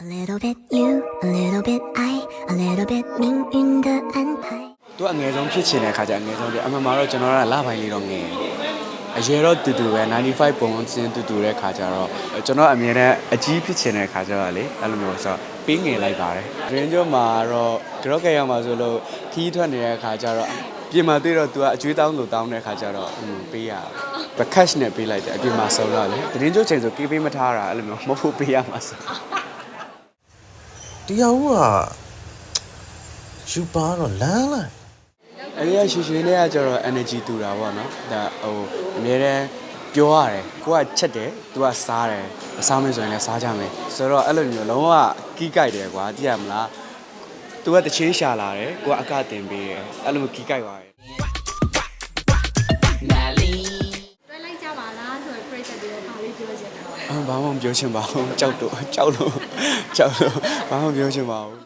A little bit you, a little bit I, a little bit 命运的安排。 သူကအငယ်ဆုံးဖြစ်ချင်တဲ့ခါကျအငယ်ဆုံးပြအမှန်မှာတော့ကျွန်တော်ကလပိုင်းလေးတော့ငယ်အရွယ်တော့တူတူပဲ95ပုံစင်းတူတူတဲ့ခါကျတော့ကျွန်တော်အမြဲတမ်းအကြီးဖြစ်ချင်တဲ့ခါကျတော့လေအဲ့လိုမျိုးဆိုတော့ပေးငယ်လိုက်ပါတယ်ဒရင်ကျော်မှာတော့ကြော့ကဲရောက်မှာဆိုလို့ခီးထွက်နေတဲ့ခါကျတော့ပြင်မှာတွေ့တော့ तू ကအကျွေးတောင်းလို့တောင်းတဲ့ခါကျတော့อืมပေးရဘကက်ရှ်နဲ့ပေးလိုက်တယ်အပြင်မှာဆုံးတော့လေဒရင်ကျော်ချိန်ဆိုကေးပေးမထားတာအဲ့လိုမျိုးမဟုတ်ဘူးပေးရမှာဆို တရားဦးကယူပါတော့လမ်းလိုက်အဲ့ဒီကရွှေရွှေနဲ့ကကျတော့ energy တူတာပေါ့နော်ဒါဟိုအများတန်းပြောရတယ်ကိုကချက်တယ်သူကစားတယ်စားမယ်ဆိုရင်လည်းစားကြမယ်ဆိုတော့အဲ့လိုမျိုးလုံးဝကီးကြိုက်တယ်ကွာသိရမလားသူကတချင်းရှာလာတယ်ကိုကအကတင်ပေးတယ်အဲ့လိုမျိုးကီးကြိုက်သွားတယ်တွဲလိုက်ကြပါလားဆိုရင်ပြည့်တဲ့တွေဘာလေးပြောချင်တာလဲအမ်ဘာမှမပြောချင်ပါဘူးကြောက်တော့ကြောက်လို့ ကြောက်လို့ဘာမှမပြောချင်ပါဘူး